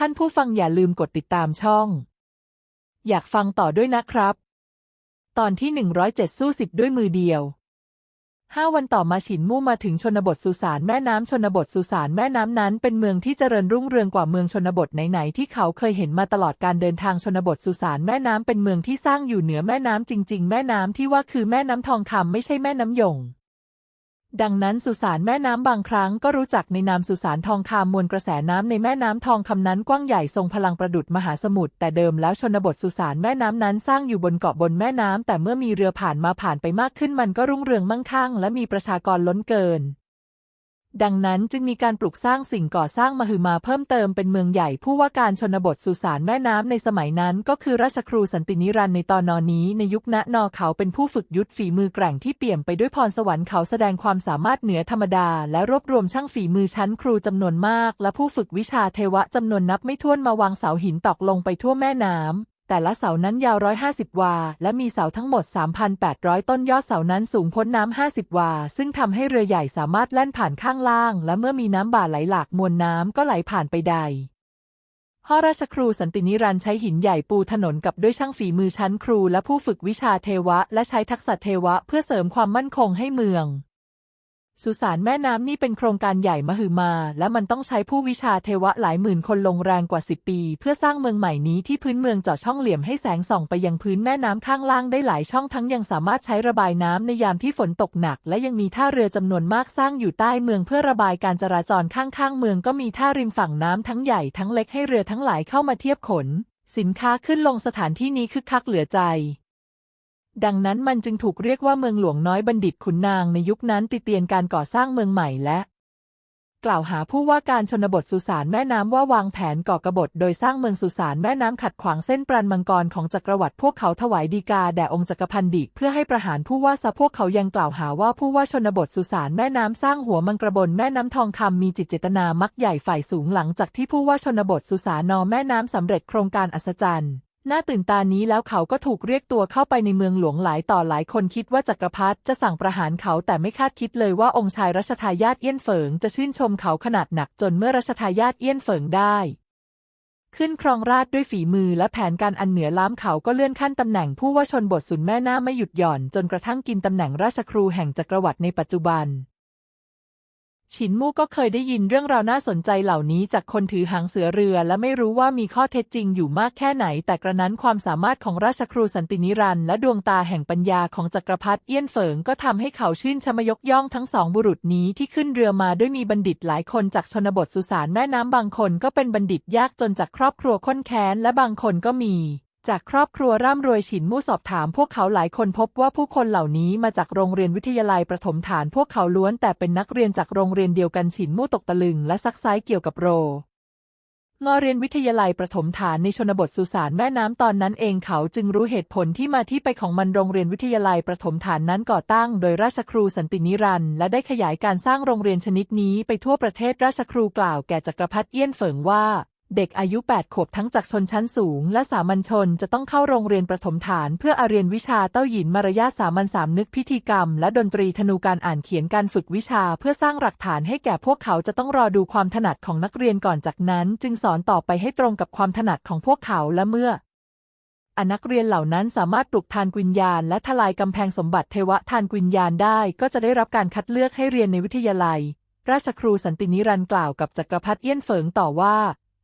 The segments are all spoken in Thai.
ท่านผู้ฟังอย่าลืมกดติดตามช่อง อยากฟังต่อด้วยนะครับ ตอนที่ 107 สู้สิบด้วยมือเดียวห้าวันต่อมาฉินมู่มาถึงชนบทสุสานแม่น้ำชนบทสุสานแม่น้ำนั้น เป็นเมืองที่เจริญรุ่งเรืองกว่าเมืองชนบทไหนๆที่เขาเคยเห็นมาตลอดการเดินทางชนบทสุสานแม่น้ำเป็นเมืองที่สร้างอยู่เหนือแม่น้ำจริง ๆ แม่น้ำที่ว่าคือแม่น้ำทองคำไม่ใช่แม่น้ำหยง ดังนั้นสุสานแม่น้ำบางครั้งก็รู้จักในนามสุสานทองคำมวลกระแสน้ำในแม่น้ำทองคำนั้นกว้างใหญ่ทรงพลังประดุดมหาสมุทรแต่เดิมแล้วชนบทสุสานแม่น้ำนั้นสร้างอยู่บนเกาะบนแม่น้ำแต่เมื่อมีเรือผ่านมาผ่านไปมากขึ้นมันก็รุ่งเรืองมั่งคั่งและมีประชากรล้นเกิน ดังนั้นจึงมีการปลูกสร้างสิ่งก่อสร้างมหึมาเพิ่มเติมเป็นเมืองใหญ่ผู้ว่าการชนบทสุสานแม่น้ำในสมัยนั้น ก็คือราชครูสันตินิรันดร์ในตอนนอนี้ในยุคณนอเขาเป็นผู้ฝึกยุทธฝีมือแกร่งที่เปี่ยมไปด้วยพรสวรรค์เขาแสดงความสามารถเหนือธรรมดา และรวบรวมช่างฝีมือชั้นครูจำนวนมาก และผู้ฝึกวิชาเทวะจำนวนนับไม่ถ้วนมาวางเสาหินตอกลงไปทั่วแม่น้ำ แต่ละเสานั้นยาว 150 วา และมีเสาทั้งหมด 3,800 ต้นยอดเสานั้นสูงพ้นน้ำ 50 วา ซึ่งทำให้เรือใหญ่สามารถแล่นผ่านข้างล่าง และเมื่อมีน้ำบ่าไหลหลากมวลน้ำก็ไหลผ่านไปใดพ่อราชครูสันตินิรันต์ใช้หินใหญ่ปูถนนกับด้วยช่างฝีมือชั้นครูและผู้ฝึกวิชาเทวะ และใช้ทักษะเทวะเพื่อเสริมความมั่นคงให้เมือง สุสานแม่น้ำนี่เป็นโครงการใหญ่มหึมา และมันต้องใช้ผู้วิชาเทวะหลายหมื่นคนลงแรงกว่า 10 ปี เพื่อสร้างเมืองใหม่นี้ที่พื้นเมืองเจาะช่องเหลี่ยมให้แสงส่องไปยังพื้นแม่น้ำข้างล่างได้หลายช่องทั้งยังสามารถใช้ระบายน้ำในยามที่ฝนตกหนัก และยังมีท่าเรือจำนวนมากสร้างอยู่ใต้เมืองเพื่อระบายการจราจรข้างๆเมืองก็มีท่าริมฝั่งน้ำทั้งใหญ่ทั้งเล็กให้เรือทั้งหลายเข้ามาเทียบขน สินค้าขึ้นลงสถานที่นี้คึกคักเหลือใจ ดังนั้นมันจึงถูกเรียกว่าเมืองหลวงน้อยบัณฑิตขุนนางในยุคนั้นติเตียนการก่อสร้างเมืองใหม่และ กล่าวหาผู้ว่าการชนบทสุสานแม่น้ำว่าวางแผนก่อกบฏโดยสร้างเมืองสุสานแม่น้ำขัดขวางเส้นปราณมังกรของจักรวรรดิพวกเขาถวายดีกาแด่องค์จักรพันดิเพื่อให้ประหารผู้ว่าซะพวกเขายังกล่าวหาว่าผู้ว่าชนบทสุสานแม่น้ำสร้างหัวมังกรบนแม่น้ำทองคำมีจิตเจตนามักใหญ่ฝ่ายสูงหลังจากที่ผู้ว่าชนบทสุสานนอแม่น้ำสำเร็จโครงการอัศจรรย์ หน่าตื่นตานี้แล้วเขาก็ถูกเรียกตัวเข้าไปในเมืองหลวงหลายต่อหลายคนคิดว่าจักรพรรดิจะสั่งประหารเขาแต่ไม่คาดคิดเลยว่าองค์ชายรัชทายาทเอี้ยนเฟิงจะชื่นชมเขาขนาดหนักจนเมื่อรัชทายาทเอี้ยนเฟิงได้ ขึ้นครองราชด้วยฝีมือและแผนการอันเหนือล้ำเขาก็เลื่อนขั้นตำแหน่งผู้ว่าชนบทสุนแม่น้าไม่หยุดหย่อนจนกระทั่งกินตำแหน่งราชครูแห่งจักรวรรดิในปัจจุบัน ฉินมู่ก็เคยได้ยินเรื่องราวน่าสนใจเหล่านี้จากคนถือหางเสือเรือ และไม่รู้ว่ามีข้อเท็จจริงอยู่มากแค่ไหน แต่กระนั้นความสามารถของราชครูสันตินิรันดร์และดวงตาแห่งปัญญาของจักรพรรดิเอี้ยนเฟิงก็ทำให้เขาชื่นชมยกย่องทั้งสองบุรุษนี้ที่ขึ้นเรือมาด้วยมีบัณฑิตหลายคนจากชนบทสุสานแม่น้ำบางคนก็เป็นบัณฑิตยากจนจากครอบครัวข้นแค้นและบางคนก็มี จากครอบครัวร่ำรวยฉินมู่สอบถามพวกเขาหลายคนพบว่าผู้คนเหล่านี้มาจากโรงเรียนวิทยาลัยประถมฐาน พวกเขาล้วนแต่เป็นนักเรียนจากโรงเรียนเดียวกันฉินมู่ตกตะลึงและซักไซ้เกี่ยวกับโรงอเรียนวิทยาลัยประถมฐานในชนบทสุสานแม่น้ำตอนนั้นเองเขาจึงรู้เหตุผลที่มาที่ไปของมันโรงเรียนวิทยาลัยประถมฐานนั้นก่อตั้ง โดยราชครูสันตินิรันดร์และได้ขยายการสร้างโรงเรียนชนิดนี้ไปทั่วประเทศราชครูกล่าวแก่จักรพรรดิเอี้ยนเฟิงว่า เด็กอายุ 8 ขวบทั้งจากชนชั้นสูง และสามัญชนจะต้องเข้าโรงเรียนประถมฐาน เพื่ออเรียนวิชาเต้าหยินมารยาสามัญสามนึกพิธีกรรม และดนตรีธนูการอ่านเขียนการฝึกวิชา เพื่อสร้างหลักฐานให้แก่พวกเขาจะต้องรอดูความถนัดของนักเรียนก่อนจากนั้น จึงสอนต่อไปให้ตรงกับความถนัดของพวกเขาและเมื่ออนักเรียนเหล่านั้นสามารถปลุกทานกุญญาณและทลายกำแพงสมบัติเทวทานกุญญาณได้ ก็จะได้รับการคัดเลือกให้เรียนในวิทยาลัย ราชครูสันตินิรันต์กล่าวกับจักรพรรดิเอี้ยนเฟิงต่อว่า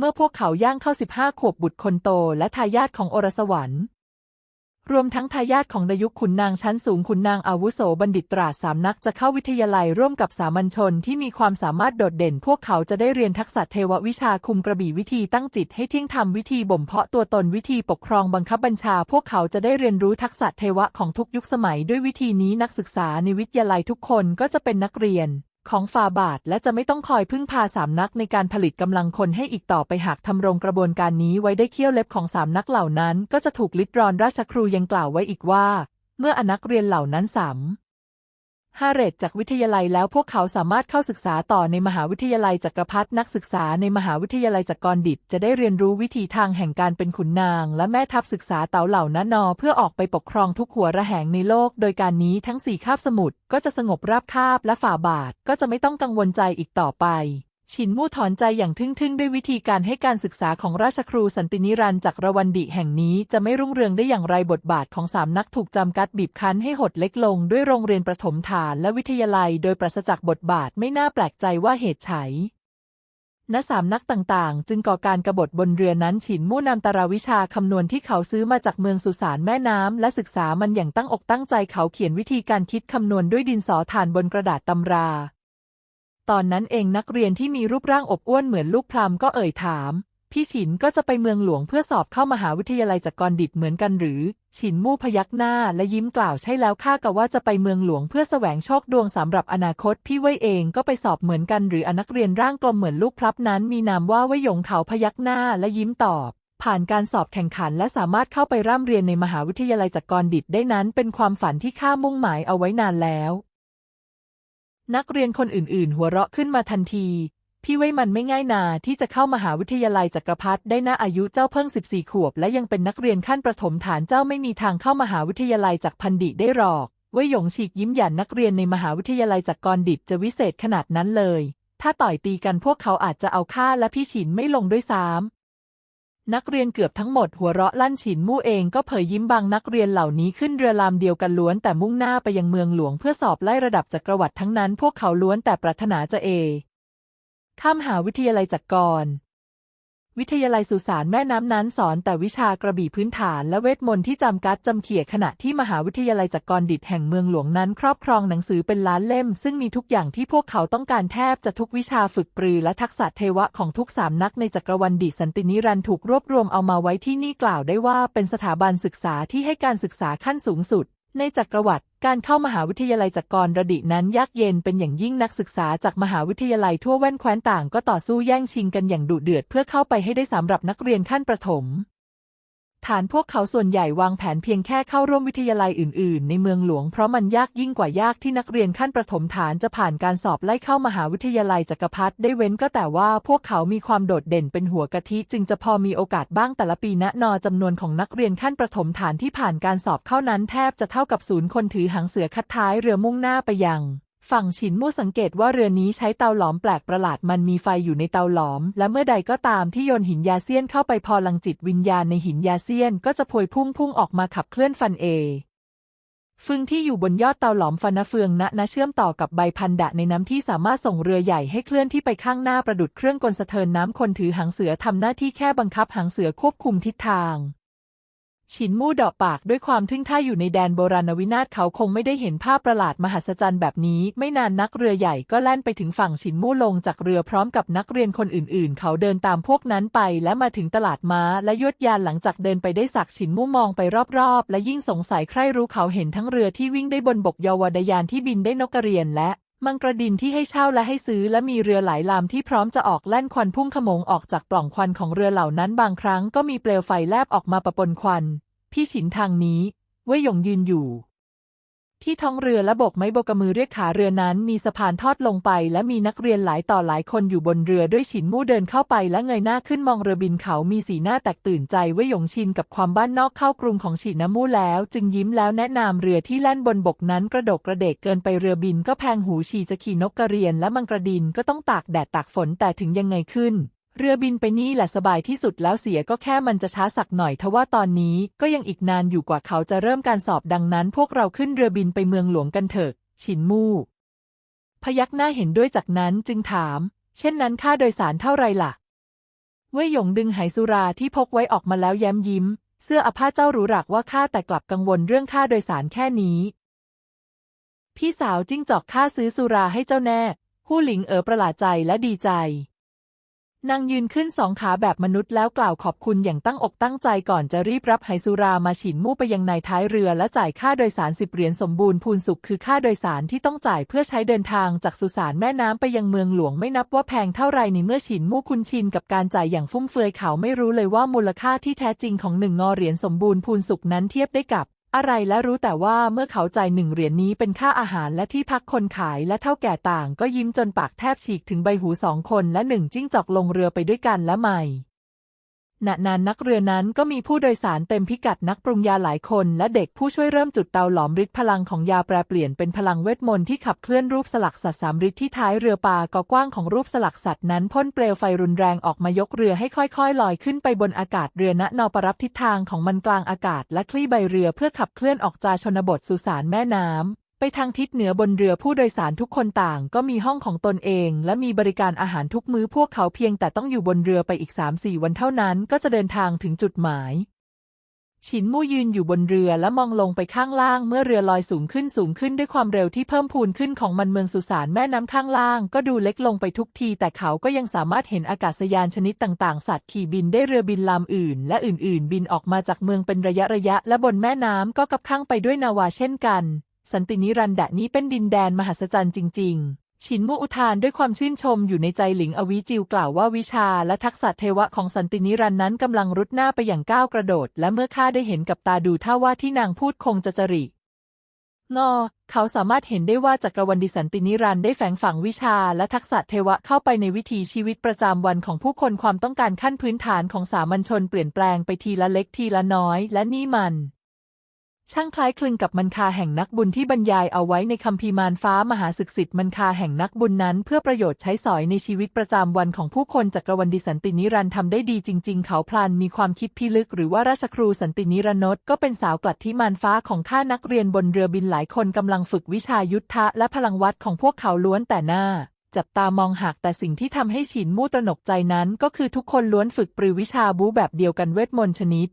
เมื่อพวกเขาย่างเข้า 15 ขวบบุตรคนโต และทายาทของโอรสวรรค์ รวมทั้งทายาทของดยุคขุนนางชั้นสูงขุนนางอาวุโสบัณฑิตตราสามนักจะเข้าวิทยาลัยร่วมกับสามัญชนที่มีความสามารถโดดเด่น พวกเขาจะได้เรียนทักษะเทววิชาคุมกระบี่วิธีตั้งจิตให้ที่ยงธรรมวิธีบ่มเพาะตัวตนวิธีปกครองบังคับบัญชา พวกเขาจะได้เรียนรู้ทักษะเทวะของทุกยุคสมัย ด้วยวิธีนี้นักศึกษาในวิทยาลัยทุกคนก็จะเป็นนักเรียน ของฟาบาทและจะไม่ต้องคอยพึ่งพาสามนักในการผลิตกำลังคนให้อีกต่อไปหากทำรงกระบวนการนี้ไว้ได้เขี้ยวเล็บของสามนักเหล่านั้น ก็จะถูกลิดรอนราชครูยังกล่าวไว้อีกว่า เมื่ออนักเรียนเหล่านั้นสาม ฮาเรตจากวิทยาลัยแล้วพวกเขาสามารถเข้าศึกษาต่อในมหาวิทยาลัยจักรพรรดินักศึกษาในมหาวิทยาลัยจักรดิตจะได้เรียนรู้วิธีทางแห่งการเป็นขุนนาง และแม่ทัพศึกษาเต่าเหล่านั้นนอ เพื่อออกไปปกครองทุกหัวระแหงในโลก โดยการนี้ทั้งสี่คาบสมุทรก็จะสงบราบคาบและฝ่าบาทก็จะไม่ต้องกังวลใจอีกต่อไป ฉินมู่ถอนใจอย่างทึ่งๆ ด้วยวิธีการให้การศึกษาของราชครูสันตินิรันจ์จากรวันดิแห่งนี้จะไม่รุ่งเรืองได้อย่างไรบทบาทของสามนักถูกจำกัดบีบคั้นให้หดเล็กลงด้วยโรงเรียนประถมฐานและวิทยาลัย โดยปราศจากบทบาทไม่น่าแปลกใจว่าเหตุไฉณสามนักต่างๆ จึงก่อการกรบฏบนเรือนั้นฉินมู่นำตาราวิชาคำนวณที่เขาซื้อมาจากเมืองสุสานแม่น้ำ และศึกษามันอย่างตั้งอกตั้งใจเขาเขียนวิธีการคิดคำนวณด้วยดินสอถ่านบนกระดาษตำรา ตอนนั้นเองนักเรียนที่มีรูปร่างอบอ้วนเหมือนลูกพรามก็เอ่ยถาม พี่ฉินก็จะไปเมืองหลวงเพื่อสอบเข้ามหาวิทยาลัยจากกรดิตเหมือนกันหรือ ฉินมู่พยักหน้าและยิ้มกล่าวใช่แล้วข้ากะว่าจะไปเมืองหลวงเพื่อแสวงโชคดวงสำหรับอนาคต พี่เว่ยเองก็ไปสอบเหมือนกันหรืออนักเรียนร่างกลมเหมือนลูกพลับนั้น มีนามว่าเว่ยหยงเขาพยักหน้าและยิ้มตอบผ่านการสอบแข่งขันและสามารถเข้าไปร่ำเรียนในมหาวิทยาลัยจากกรดิตได้นั้นเป็นความฝันที่ข้ามุ่งหมายเอาไว้นานแล้ว นักเรียนคนอื่น ๆ หัวเราะขึ้นมาทันที พี่ไว้มันไม่ง่ายนาที่จะเข้ามหาวิทยาลัยจักรพรรดิได้นะอายุเจ้าเพิ่ง 14 ขวบ และยังเป็นนักเรียนขั้นประถมฐานเจ้าไม่มีทางเข้ามหาวิทยาลัยจากพันดิได้หรอกเว่ยหยงฉีกยิ้มหยันนักเรียนในมหาวิทยาลัยจากกรดิตจะวิเศษขนาดนั้นเลย ถ้าต่อยตีกันพวกเขาอาจจะเอาค่าและพี่ฉินไม่ลงด้วยซ้ำ นักเรียนเกือบทั้งหมดหัวเราะลั่นฉินมู่เองก็เผยยิ้มบางนักเรียนเหล่านี้ขึ้นเรือลำเดียวกันล้วนแต่มุ่งหน้าไปยังเมืองหลวงเพื่อสอบไล่ระดับจักรวรรดิทั้งนั้นพวกเขาล้วนแต่ปรารถนาจะเอข้ามหาวิทยาลัยจักรกร วิทยาลัยสุสานแม่น้ำนั้นสอนแต่วิชากระบี่พื้นฐานและเวทมนต์ที่จำกัดจำเขี่ยขณะที่มหาวิทยาลัยจักรกรดิตแห่งเมืองหลวงนั้นครอบครองหนังสือเป็นล้านเล่ม ซึ่งมีทุกอย่างที่พวกเขาต้องการแทบจะทุกวิชาฝึกปรือและทักษะเทวะของทุกสามนักในจักรวรรดิสันตินิรันดร์ถูกรวบรวมเอามาไว้ที่นี่กล่าวได้ว่าเป็นสถาบันศึกษาที่ให้การศึกษาขั้นสูงสุด ในจักรวรรดิการเข้ามหาวิทยาลัยจักรกรดินั้นยากเย็นเป็นอย่างยิ่งนักศึกษาจากมหาวิทยาลัยทั่วแว่นแคว้นต่างก็ต่อสู้แย่งชิงกันอย่างดุเดือดเพื่อเข้าไปให้ได้สำหรับนักเรียนขั้นประถม ฐานพวกเขาส่วนใหญ่วางแผนเพียงแค่เข้าร่วมวิทยาลัยอื่น ๆ ในเมืองหลวงเพราะมันยากยิ่งกว่ายากที่นักเรียนขั้นประถมฐานจะผ่านการสอบไล่เข้ามหาวิทยาลัยจักรพรรดิได้เว้นก็แต่ว่าพวกเขามีความโดดเด่นเป็นหัวกะทิจึงจะพอมีโอกาสบ้างแต่ละปีณนอจำนวนของนักเรียนขั้นประถมฐานที่ผ่านการสอบเข้านั้นแทบจะเท่ากับศูนย์คนถือหางเสือคัดท้ายเรือมุ่งหน้าไปยัง ฝั่งฉินมู่สังเกตว่าเรือนี้ใช้เตาหลอมแปลกประหลาดมันมีไฟอยู่ในเตาหลอม และเมื่อใดก็ตามที่โยนหินยาเซียนเข้าไปพอลังจิตวิญญาณในหินยาเซียนก็จะพวยพุ่งพุ่งออกมาขับเคลื่อนฟันเอฟึงที่อยู่บนยอดเตาหลอมฟันนเฟืองณนะเชื่อมต่อกับใบพันดะในน้ำที่สามารถส่งเรือใหญ่ให้เคลื่อนที่ไปข้างหน้าประดุดเครื่องกลสะเทินน้ำคนถือหางเสือทำหน้าที่แค่บังคับหางเสือควบคุมทิศทาง ฉินมู่เดาะปากด้วยความทึ่งท่าอยู่ในแดนโบราณวินาศเขาคงไม่ได้เห็นภาพประหลาดมหัศจรรย์แบบนี้ ไม่นานนักเรือใหญ่ก็แล่นไปถึงฝั่งฉินมู่ลงจากเรือพร้อมกับนักเรียนคนอื่นๆ เขาเดินตามพวกนั้นไปและมาถึงตลาดม้าและยวดยานหลังจากเดินไปได้สักฉินมู่มองไปรอบๆ และยิ่งสงสัยใคร่รู้เขาเห็นทั้งเรือที่วิ่งได้บนบกยาวดยานที่บินได้นกกระเรียนและ มังกรดินที่ให้เช่าและให้ซื้อและมีเรือหลายลำที่พร้อมจะออกแล่นควันพุ่งขโมงออกจากปล่องควันของเรือเหล่านั้นบางครั้งก็มีเปลวไฟแลบออกมาปะปนควัน พี่ฉินทางนี้ เว่ยหยงยืนอยู่ ที่ท้องเรือและบกไม้โบกมือเรียกขาเรือนั้น มีสะพานทอดลงไป และมีนักเรียนหลายต่อหลายคนอยู่บนเรือด้วยฉินมู่เดินเข้าไปและเงยหน้าขึ้นมองเรือบินเขามีสีหน้าแตกตื่นใจว่ยหยงชินกับความบ้านนอกเข้ากรุงของฉินน้ำมู่แล้ว จึงยิ้มแล้วแนะนำเรือที่แล่นบนบกนั้นกระดกกระเดกเกินไปเรือบินก็แพงหูฉีจะขี่นกกระเรียนและมังกระดินก็ต้องตากแดดตากฝนแต่ถึงยังไงขึ้น เรือบินไปนี่แหละสบายที่สุดแล้วเสียก็แค่มันจะช้าสักหน่อยทว่าตอนนี้ก็ยังอีกนานอยู่กว่าเขาจะเริ่มการสอบดังนั้น พวกเราขึ้นเรือบินไปเมืองหลวงกันเถอะฉินมู่ พยักหน้าเห็นด้วยจากนั้นจึงถาม เช่นนั้นค่าโดยสารเท่าไรล่ะ เว่ยหยงดึงไหสุราที่พกไว้ออกมาแล้วแย้มยิ้ม เสื้ออาผ้าเจ้ารู้หรักว่าข้าแต่กลับกังวลเรื่องค่าโดยสารแค่นี้ พี่สาวจิ้งจอกข้าซื้อสุราให้เจ้าแน่หู้หลิงเอ๋อประหลาดใจและดีใจ นางยืนขึ้นสองขาแบบมนุษย์แล้วกล่าวขอบคุณอย่างตั้งอกตั้งใจก่อนจะรีบรับไหสุรามาฉินมู่ไปยังนายท้ายเรือและจ่ายค่าโดยสารสิบเหรียญสมบูรณ์พูนสุขคือค่าโดยสารที่ต้องจ่ายเพื่อใช้เดินทางจากสุสานแม่น้ำไปยังเมืองหลวงไม่นับว่าแพงเท่าไรในเมื่อฉินมู่คุ้นชินกับการจ่ายอย่างฟุ่มเฟือยเขาไม่รู้เลยว่ามูลค่าที่แท้จริงของหนึ่งงอเหรียญสมบูรณ์พูนสุขนั้นเทียบได้กับ อะไรและรู้แต่ว่าเมื่อเขาจ่ายหนึ่งเหรียญนี้เป็นค่าอาหารและที่พักคนขายและเท่าแก่ต่างก็ยิ้มจนปากแทบฉีกถึงใบหูสองคนและหนึ่งจิ้งจอกลงเรือไปด้วยกันและใหม่ ณนั้นนักเรือนั้นก็มีผู้โดยสารเต็มพิกัดนักปรุงยาหลายคน และเด็กผู้ช่วยเริ่มจุดเตาหลอมฤทธิ์พลังของยาแปรเปลี่ยนเป็นพลังเวทมนต์ที่ขับเคลื่อนรูปสลักสัตว์สามฤทธิ์ที่ท้ายเรือปลากกว้างของรูปสลักสัตว์นั้นพ่นเปลวไฟรุนแรงออกมายกเรือให้ค่อยๆ ลอยขึ้นไปบนอากาศเรือณนอปรับทิศทางของมันกลางอากาศและคลี่ใบเรือเพื่อขับเคลื่อนออกจากชนบทสุสานแม่น้ำ ไปทางทิศเหนือบนเรือผู้โดยสารทุกคนต่างก็มีห้องของตนเอง และมีบริการอาหารทุกมื้อพวกเขาเพียงแต่ต้องอยู่บนเรือไปอีก3-4วันเท่านั้นก็จะเดินทางถึงจุดหมาย ฉินมู่ยืนอยู่บนเรือและมองลงไปข้างล่างเมื่อเรือลอยสูงขึ้นสูงขึ้นด้วยความเร็วที่เพิ่มพูนขึ้นของมันเมืองสุสานแม่น้ำข้างล่าง ก็ดูเล็กลงไปทุกที แต่เขาก็ยังสามารถเห็นอากาศยานชนิดต่างๆ สัตว์ขี่บินได้เรือบินลำอื่น และอื่น ๆ บินออกมาจากเมืองเป็นระยะระยะ และบนแม่น้ำก็กับข้างไปด้วยนาวาเช่นกัน สันตินิรันดร์นี้เป็นดินแดนมหัศจรรย์จริงๆฉินมูอุทานด้วยความชื่นชมอยู่ในใจหลิงอวิจิวกล่าวว่าวิชาและทักษะเทวะของสันตินิรันนั้นกำลังรุดหน้าไปอย่างก้าวกระโดด และเมื่อข้าได้เห็นกับตาดูท่าว่าที่นางพูดคงจะจริงอเขาสามารถเห็นได้ว่าจักรวรรดิสันตินิรันได้แฝงฝังวิชาและทักษะเทวะเข้าไปในวิถีชีวิตประจำวันของผู้คนความต้องการขั้นพื้นฐานของสามัญชนเปลี่ยนแปลงไปทีละเล็กทีละน้อย และนี่มัน ช่างคล้ายคลึงกับมันคาแห่งนักบุญที่บรรยายเอาไว้ในคัมภีร์มารฟ้ามหาศึกษิทธิ์มันคาแห่งนักบุญนั้น เพื่อประโยชน์ใช้สอยในชีวิตประจำวันของผู้คนจักรวรรดิสันตินิรันดร์ทำได้ดีจริง ๆ เขาพลันมีความคิดพิลึกหรือว่าราชครูสันตินิรนตก็เป็นสาวกลัดที่มารฟ้าของข้านักเรียนบนเรือบินหลายคนกำลังฝึกวิชายุทธะและพลังวัดของพวกเขาล้วนแต่หน้าจับตามองหากแต่สิ่งที่ทำให้ฉินมู่ตระหนกใจนั้น ก็คือทุกคนล้วนฝึกปรือวิชาบูแบบเดียวกันเวทมนต์ชนิด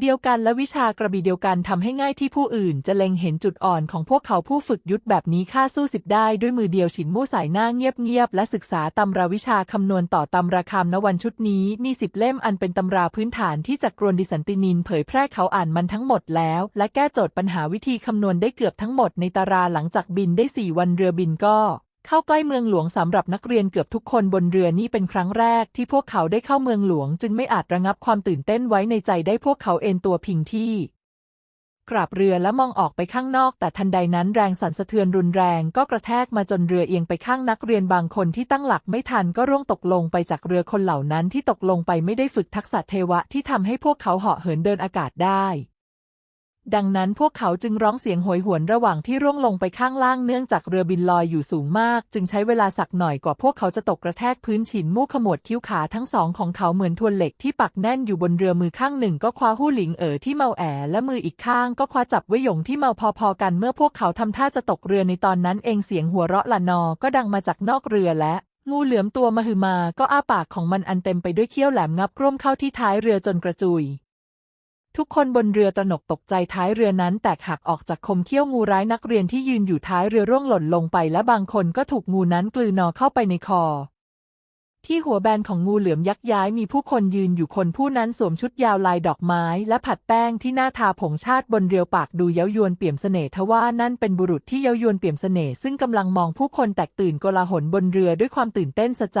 เดียวกันและวิชากระบี่เดียวกันทำให้ง่ายที่ผู้อื่น จะเล็งเห็นจุดอ่อนของพวกเขาผู้ฝึกยุทธแบบนี้ค่าสู้สิบได้ด้วยมือเดียวฉินมู่สายหน้าเงียบๆและศึกษาตำราวิชาคำนวณต่อตำราคำนวันชุดนี้มีสิบเล่มอันเป็นตำราพื้นฐานที่จักรวรดิสันตินินเผยแพร่เขาอ่านมันทั้งหมดแล้ว และแก้โจทย์ปัญหาวิธีคำนวณได้เกือบทั้งหมดในตาราหลังจากบินได้สี่วันเรือบินก็ เข้าใกล้เมืองหลวงสำหรับนักเรียนเกือบทุกคนบนเรือนี่เป็นครั้งแรกที่พวกเขาได้เข้าเมืองหลวง จึงไม่อาจระงับความตื่นเต้นไว้ในใจได้พวกเขาเอนตัวพิงที่กราบเรือและมองออกไปข้างนอก แต่ทันใดนั้นแรงสั่นสะเทือนรุนแรงก็กระแทกมาจนเรือเอียงไปข้างนักเรียนบางคนที่ตั้งหลักไม่ทันก็ร่วงตกลงไปจากเรือคนเหล่านั้นที่ตกลงไปไม่ได้ฝึกทักษะเทวะที่ทำให้พวกเขาเหาะเหินเดินอากาศได้ ดังนั้นพวกเขาจึงร้องเสียงโหยหวนระหว่างที่ร่วงลงไปข้างล่างเนื่องจากเรือบินลอยอยู่สูงมาก จึงใช้เวลาสักหน่อยกว่าพวกเขาจะตกกระแทกพื้นฉินมู่ขมวดคิ้วขาทั้งสองของเขาเหมือนทวนเหล็กที่ปักแน่นอยู่บนเรือมือข้างหนึ่งก็คว้าหู้หลิงเอ๋อที่เมาแอและมืออีกข้างก็คว้าจับไว้หยงที่เมาพอๆกันเมื่อพวกเขาทำท่าจะตกเรือในตอนนั้นเองเสียงหัวเราะละนอก็ดังมาจากนอกเรือและงูเหลือมตัวมหึมาก็อ้าปากของมันอันเต็มไปด้วยเขี้ยวแหลมงับร่วมเข้าที่ท้ายเรือจนกระจุย ทุกคนบนเรือตระหนกตกใจท้ายเรือนั้นแตกหักออกจากคมเขี้ยวงูร้ายนักเรียนที่ยืนอยู่ท้ายเรือร่วงหล่นลงไปและบางคนก็ถูกงูนั้นกลืนนอเข้าไปในคอ ที่หัวแบนของงูเหลือมยักษ์ย้ายมีผู้คนยืนอยู่คนผู้นั้นสวมชุดยาวลายดอกไม้และผัดแป้งที่หน้าทาผงชาติบนเรียวปากดูเย้ายวนเปี่ยมเสน่ห์ทว่านั่นเป็นบุรุษที่เย้ายวนเปี่ยมเสน่ห์ซึ่งกำลังมองผู้คนแตกตื่นโกลาหลบนเรือด้วยความตื่นเต้นสะใจ